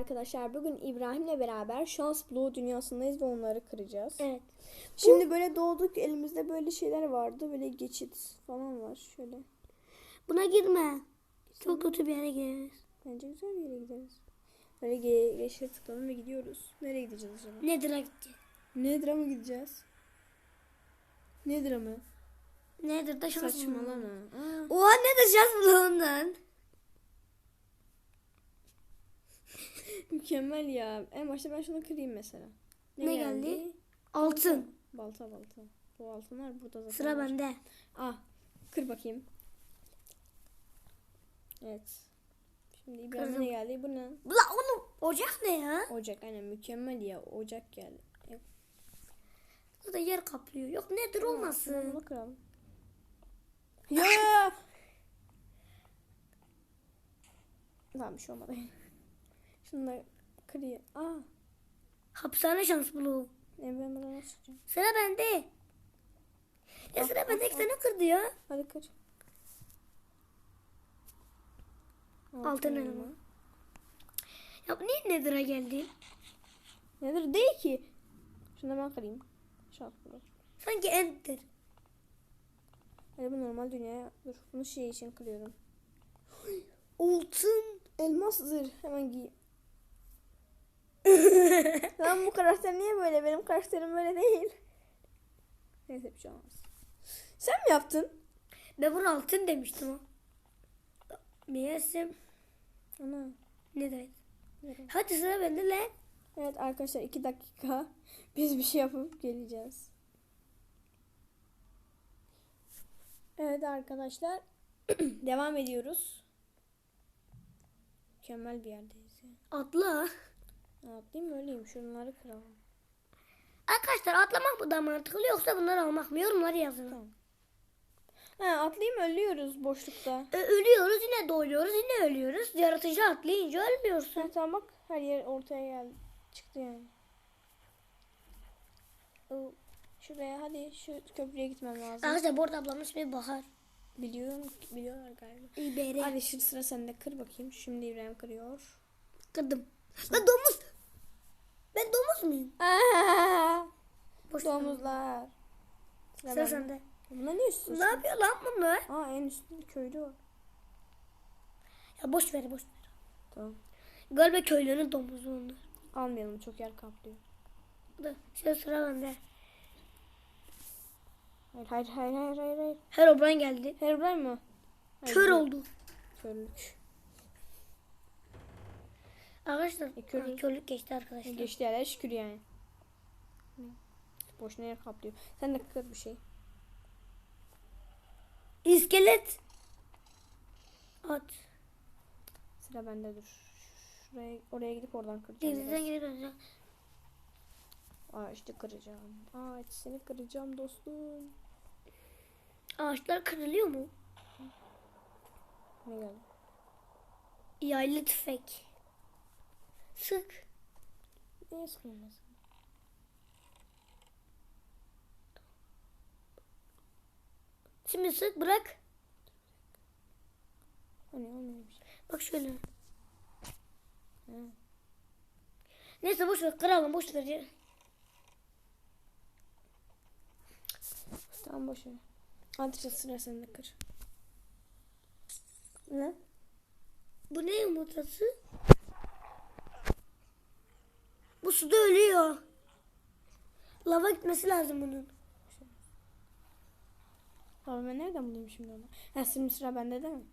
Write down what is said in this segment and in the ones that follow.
Arkadaşlar bugün İbrahim'le beraber Şans Blue dünyasındayız ve onları kıracağız. Evet. Şimdi böyle doğduk elimizde böyle şeyler vardı. Böyle geçit falan var şöyle. Buna girme. Çok kötü bir yere gireriz. Bence güzel bir yere gideriz. Böyle ge geçişe tıklayalım ve gidiyoruz. Nereye gideceğiz acaba? Nedir'a gideceğiz. Nedir'a mı gideceğiz? Nedir'a mı? Nedir'da şans? Saçmalama. Oha Nedir şans mı ondan? Mükemmel ya. En başta ben şunu kırayım mesela. Ne geldi? Altın. Balta balta. Bu altınlar burada zaten. Sıra var. bende. Ah, kır bakayım. Evet. Şimdi Kırdım. ne geldi? Bu ne? La oğlum ocak ne ya? Ocak. Aynen mükemmel ya. Ocak geldi. E, Burada yer kaplıyor. Yok nedir olmasın. Bunu kıralım. Ya! Tamam bir şey olmadı. Şunu da kırayım. Aa, Hapishane şans bulu. e ben bunu nasıl? Sıra bende. Ya sıra bende iki tane kırdı ya. Hadi kır. Altın elma. Ya bu niye Nedir'a geldi? Nedir? Değil ki. Şunu ben kırayım. Şans bunu. Sanki Enter. Hadi bu normal dünyaya. Dur bunu şey için kırıyorum. Altın. Elmas zırh. Hemen giy. Lan bu karakter niye böyle? Benim karakterim böyle değil. Neyse bir şey olmaz. Sen mi yaptın? Ben bunu altın demiştim o. Meğersem Ana. ne demek? Nereye? Hadi sıra bende lan. Evet arkadaşlar iki dakika biz bir şey yapıp geleceğiz. Evet arkadaşlar devam ediyoruz. Mükemmel bir yerdeyiz. Atla. Ne yapayım öyleyim şunları kıralım. Arkadaşlar atlamak mı daha mantıklı yoksa bunları almak mı? Yorumları yazın. Tamam. Ha, atlayayım ölüyoruz boşlukta. Ö- ölüyoruz yine doğuyoruz yine ölüyoruz. Yaratıcı atlayınca ölmüyorsun. Ha, tamam bak her yer ortaya geldi. Çıktı yani. Oo, Şuraya hadi şu köprüye gitmem lazım. Arkadaşlar bu arada ablamın ismi Bahar. Biliyorum biliyorlar galiba. İberi. Hadi şu sıra sende kır bakayım. Şimdi İbrahim kırıyor. Kırdım. Lan domuz. Ben domuz muyum? Boş. Domuzlar. Sıra sende. Bunlar ne üstü? Ne yapıyor lan bunlar? Aa en üstünde köylü var. Ya boş ver boş ver. Tamam. Galiba köylünün domuzu onlar. Almayalım çok yer kaplıyor. Da, Şimdi sıra bende. Hayır hayır hayır hayır hayır. hayır. Herobrine geldi. Herobrine mi? Hayır, Kör oldu. Körlük. Arkadaşlar E, körlük. körlük. geçti arkadaşlar. Geçti yerler şükür yani. Boşuna yer kaplıyor. Sen de kır bir şey. İskelet. At. Sıra bende dur. Şuraya oraya gidip oradan kıracağım. Denizden döneceğim. Aa işte kıracağım. İşte seni kıracağım dostum. Ağaçlar kırılıyor mu? Ne geldi? Yaylı tüfek. Sık. Neye sıkılmasın? Şimdi sık bırak. Bak şöyle. Neyse boş ver kıralım boş ver. Tamam boş ver. İşte sıra sende kır. Ne? Bu ne yumurtası? Bu suda ölüyor. Lava gitmesi lazım bunun. Abi ben nereden bulayım şimdi onu? Ha şimdi sıra bende değil mi?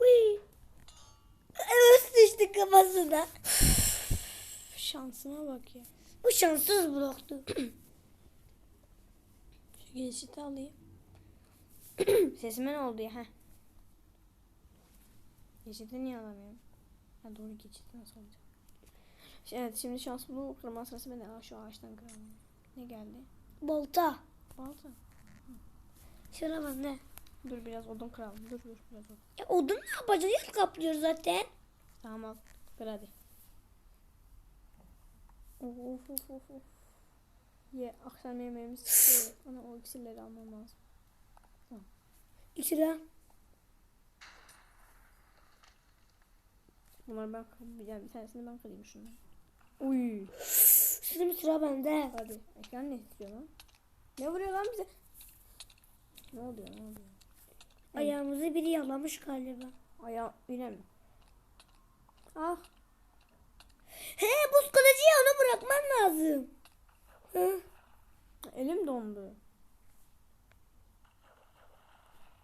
Uy. Evet düştü kafasına. Üf, Şansıma bak ya. Bu şanssız bloktu. Şu geçiti alayım. Sesime ne oldu ya? Heh. Geçiti niye alamıyorum? Ha doğru geçiti nasıl olacak? Evet şimdi şans bu kırma sırası bende. Aa şu ağaçtan kıralım. Ne geldi? Bolta. Balta. Şuna bak ne? Dur biraz odun kıralım. Dur dur biraz odun. Ya odun ne yapacağız? Yer kaplıyor zaten. Tamam al. Kır hadi. Of of of of. Ye akşam yemeğimiz. Ana o iksirleri almam lazım. İçine. Bunları ben yani bir tanesini ben kırayım şunu. Uy. Şimdi sıra bende. Hadi. Ekran ne istiyor lan? Ne vuruyor lan bize? Ne oluyor ne oluyor? Ayağımızı biri yalamış galiba. Ayağı yine mi? Ah. He buz kılıcı ya onu bırakman lazım. Hı. Elim dondu.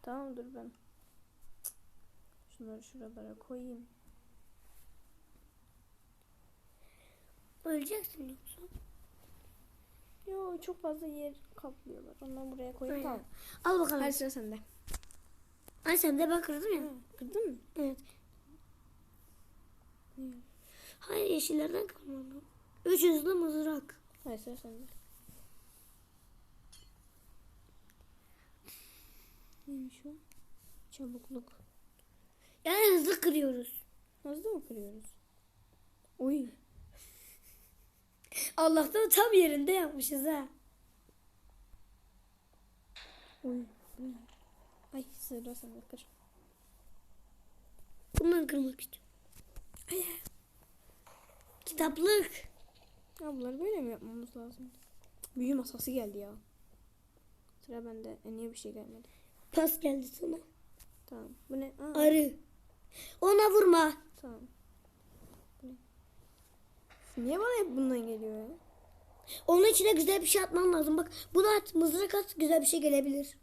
Tamam dur ben. Şunları şuralara koyayım. Öleceksin yoksa. Yo çok fazla yer kaplıyorlar. Ondan buraya Aynen. tamam. Al bakalım. Hadi sıra sende. Ay sen de ben kırdım ya. Kırdın mı? Evet. Hayır yeşillerden kalmadı. Üç hızlı mızrak. Hadi sıra sende. Neymiş o? Çabukluk. Yani hızlı kırıyoruz. Hızlı mı kırıyoruz? Uy. Allah'tan tam yerinde yapmışız ha. Ay sıra sende kır. Bundan kırmak istiyorum. Kitaplık. Ya bunları böyle mi yapmamız lazım? Büyü masası geldi ya. Sıra bende. E niye bir şey gelmedi? Pas geldi sana. Tamam. Bu ne? Aa, Arı. Ona vurma. tamam. Niye bana hep bundan geliyor ya? Onun içine güzel bir şey atman lazım. Bak bunu at mızrak at güzel bir şey gelebilir.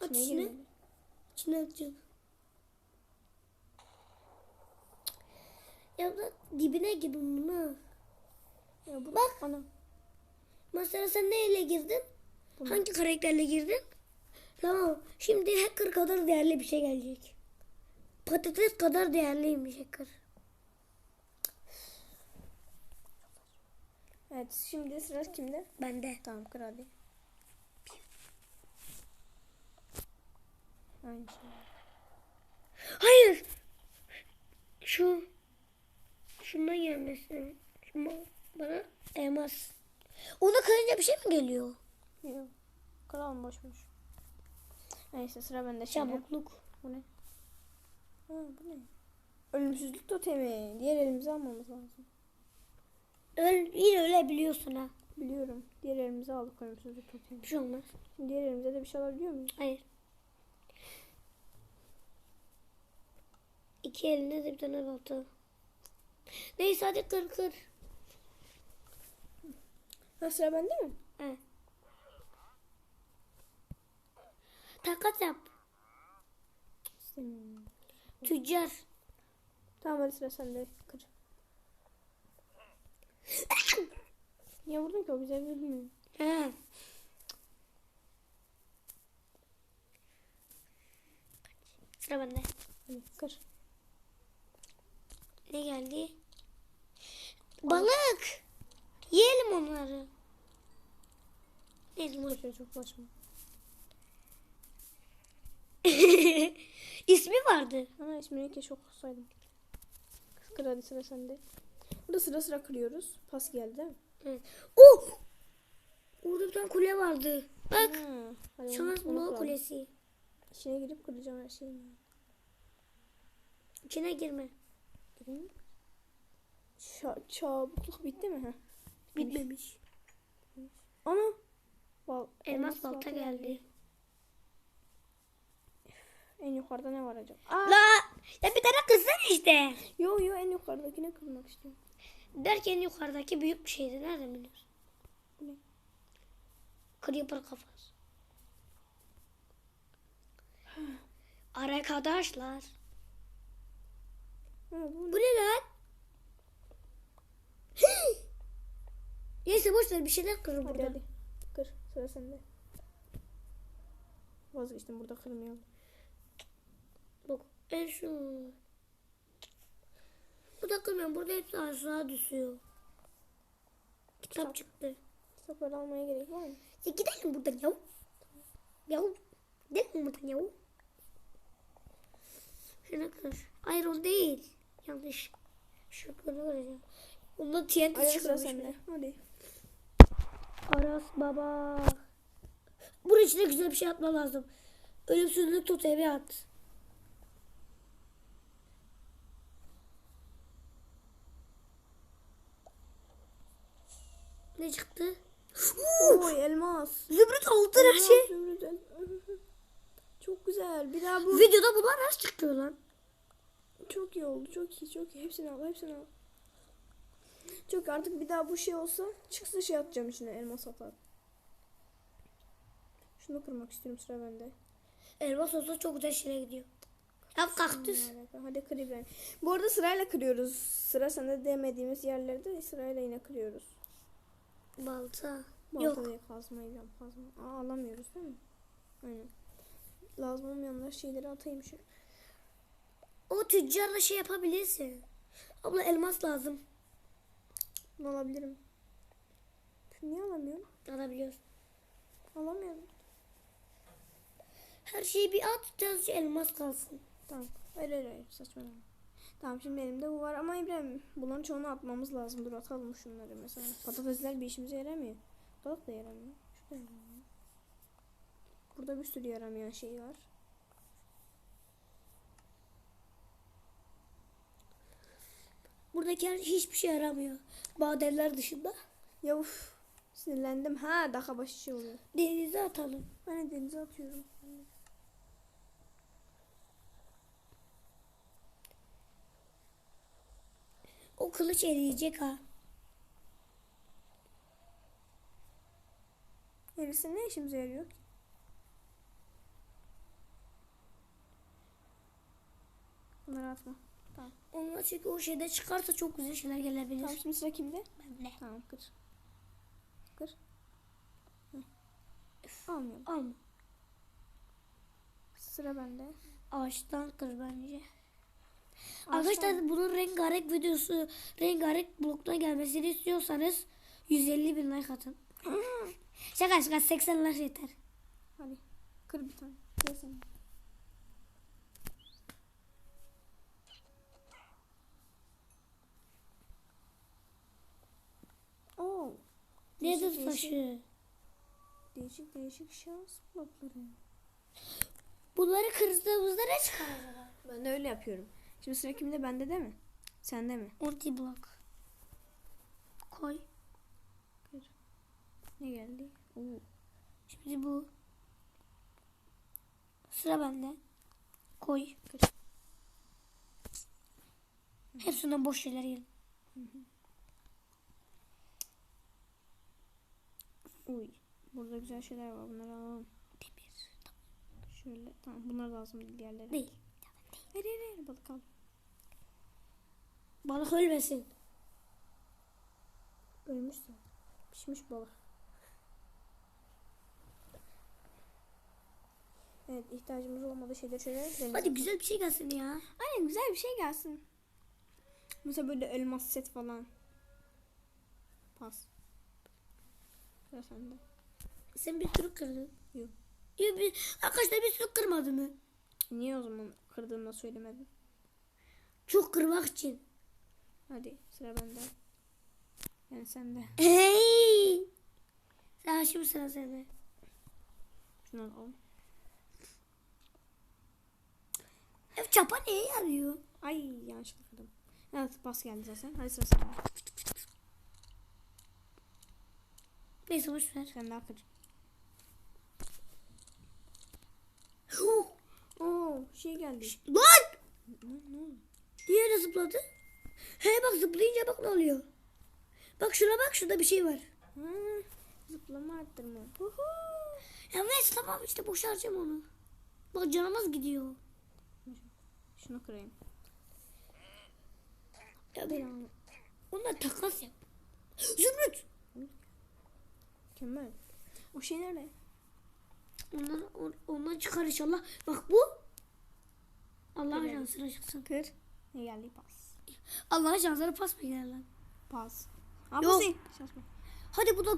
At Ne içine. gelmedi? İçine atacağım. Ya da dibine gir bunun ha. Ya bu Bak. Ana. Mesela sen neyle girdin? Bunu. Hangi karakterle girdin? Tamam. Şimdi hacker kadar değerli bir şey gelecek. Patates kadar değerliymiş hacker. Evet şimdi sıra kimde? Bende. Tamam kır hadi. Aynı şey. Hayır. Şu. Şundan gelmesin. Şu bana elmas. Onu kırınca bir şey mi geliyor? Yok. Kralım boşmuş. Neyse sıra bende şimdi. Çabukluk. Bu ne? Ha bu ne? Ölümsüzlük totemi. Diğer elimize almamız lazım. Öl, yine ölebiliyorsun ha. Biliyorum. Diğer elimize aldık totemi. Bir şey olmaz. Şimdi diğer elimize de bir şey alabiliyor muyuz? Hayır. İki eline de bir tane balta. Neyse hadi kır kır. Ha sıra bende mi? He. Takat yap. İstemiyorum. Tüccar. Tamam hadi sıra sende. Kır. Niye vurdun ki o bize vurmuyor. He. Sıra bende. Hadi kır. Ne geldi? Balık. Yiyelim onları. Neyse boş. Şöyle çok saçma. İsmi vardı. Ha ismini keşke okusaydım. Kır hadi sıra sende. Burada sıra sıra kırıyoruz. Pas geldi değil mi? Evet. Oh! Orada bir tane kule vardı. Bak. Şans bloğu kulesi. İçine girip kıracağım her şeyi. İçine girme. Gireyim mi? Ça çabukluk bitti mi? Ha? Bitmemiş. Ana. Bal Elmas balta geldi. En yukarıda ne var acaba? Aa, La! Ya bir tane kızsana işte. yo yo en yukarıdakine kırmak istiyorum. Derken yukarıdaki büyük bir şeydi. Nereden biliyorsun? Ne? Creeper kafası. Arkadaşlar. Ha, bu Bu ne lan? Neyse boş ver bir şeyler Hadi burada. hadi. Kır. Sıra sende. Vazgeçtim burada kırmayalım. Bak en şu. Bu da kırmıyorum. Burada hepsi aşağı düşüyor. Kitap çıktı. Kitapları almaya gerek var mı? Ya gidelim buradan yav. Yav. Gidelim buradan yav. Şuna kır. O değil. Yanlış. Şu kırı kıracağım. Ondan TNT çıkmış. sende. Hadi. Aras baba. Bunun içine güzel bir şey atma lazım. Ölümsüzlük totemi at. Ne çıktı? Oy elmas. Zümrüt altın her şey. zümrüt, Çok güzel. Bir daha bu. Videoda bunlar nasıl çıkıyor lan? Çok iyi oldu. Çok iyi. Çok iyi. Hepsini al. Hepsini al. Çok artık bir daha bu şey olsa çıksa şey atacağım içine elmas atar. Şunu kırmak istiyorum sıra bende. Elmas olsa çok güzel şeye gidiyor. Ya kaktüs. Hadi kır İbrahim. Bu arada sırayla kırıyoruz. Sıra sende demediğimiz yerlerde sırayla yine kırıyoruz. Balta. Balta Yok. kazmayla kazma. Aa alamıyoruz değil mi? Aynen. Lazım olmayanlar şeyleri atayım şu. O tüccarla şey yapabilirsin. Abla elmas lazım. Bunu alabilirim. Şunu niye alamıyorum? Alabiliyorsun. Alamıyorum. Her şeyi bir at sadece elmas kalsın. Tamam. Hayır hayır hayır saçmalama. Tamam şimdi elimde bu var ama İbrahim bunların çoğunu atmamız lazım. Dur atalım şunları mesela. Patatesler bir işimize yaramıyor. Balık da yaramıyor. Şu da yaramıyor. Burada bir sürü yaramayan şey var. Buradaki her hiçbir şey yaramıyor. Madenler dışında. Ya uf. Sinirlendim. Ha daha başı şey oluyor. Denize atalım. Ben de denize atıyorum. O kılıç eriyecek ha. Gerisi ne işimize yarıyor ki? Bunları atma. Tamam. Onlar çünkü o şeyde çıkarsa çok güzel şeyler gelebilir. Tamam şimdi sıra kimde? Bende. Tamam kır. Kır. Almıyorum. Alma. Sıra bende. Ağaçtan kır bence. Arkadaşlar bunun rengarenk videosu, rengarenk blokuna gelmesini istiyorsanız 150 bin like atın. şaka şaka 80 like yeter. Hadi. Kır bir tane. Gel sen. Oo. Nedir taşı? Değişik değişik şans blokları. Bunları kırdığımızda ne çıkar? Ben öyle yapıyorum. Şimdi sıra kimde? Bende de mi? Sende mi? Multi blok. Koy. Ne geldi? Oo. Şimdi bu. Sıra bende. Koy. Kır. Hepsinden boş şeyler yiyelim. Uy. Burada güzel şeyler var. Bunları alalım. Demir. Şöyle. Tamam. Bunlar lazım değil diğerleri. Değil. Hayır hayır hayır. Balık al. Balık ölmesin. Ölmüşsün. Pişmiş balık. Evet ihtiyacımız olmadığı şeyleri şöyle Hadi güzel bir şey gelsin ya. Aynen güzel bir şey gelsin. Mesela böyle elmas set falan. Pas. Sıra sende. Sen bir sürü kırdın. Yok. Yok bir, arkadaşlar bir sürü kırmadı mı? Niye o zaman kırdığını söylemedin? Çok kırmak için. Hadi sıra bende. Yani sende. Hey! Sen şimdi sıra sende. Şunu alalım. Hep çapa neye yarıyor? Ay yanlışlıkla kırdım. Evet pas geldi zaten. Hadi sıra sende. Neyse boş ver. Sen daha kır. Oo şey geldi. Lan! Ne, ne öyle zıpladı? He bak zıplayınca bak ne oluyor. Bak şuna bak şurada bir şey var. Ha, zıplama arttırma. Ya neyse tamam işte boş harcam onu. Bak canımız gidiyor. Şunu kırayım. Ya ben onunla takas yap. Zümrüt! Mükemmel. O şey nerede? Ondan, on- ondan çıkar inşallah. Bak bu. Evet. şansına çıksın. Kır. Ne geldi pas. Allah'ın şansına pas mı gider lan? Pas. Aa, Yok. Şaşma. Hadi bu da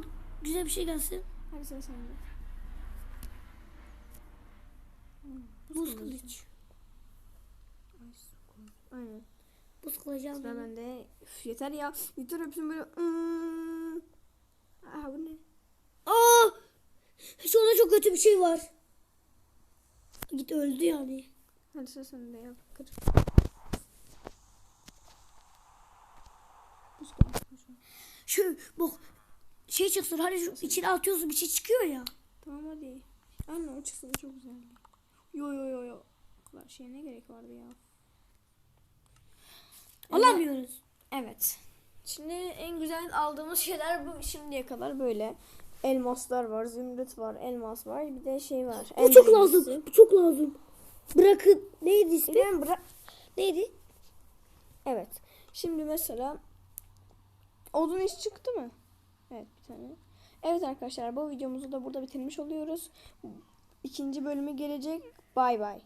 güzel bir şey gelsin. Hadi sıra sende. Buz kılıç. Aynen. Buz kılıcı Sıra aldım. bende. Üf, yeter ya. Yeter hepsini böyle. Hmm. Aa bu ne? Aa! Hiç orada çok kötü bir şey var. Git öldü yani. Hadi sıra sende ya. Kır. Buz kılıcı. Şu bak şey çıksın. Hani şu içine atıyorsun bir şey çıkıyor ya. Tamam hadi. Anne o çıksın çok güzel. Yo yo yo yo. Kadar şeye ne gerek vardı ya. Alamıyoruz. Evet. Şimdi en güzel aldığımız şeyler bu şimdiye kadar böyle. Elmaslar var, zümrüt var, elmas var. Bir de şey var. Bu çok lazım. Bu çok lazım. Bırakın. Neydi ismi? Bırak. Neydi? Evet. Şimdi mesela odun iş çıktı mı? Evet bir tane. Evet arkadaşlar bu videomuzu da burada bitirmiş oluyoruz. İkinci bölümü gelecek. Bay bay.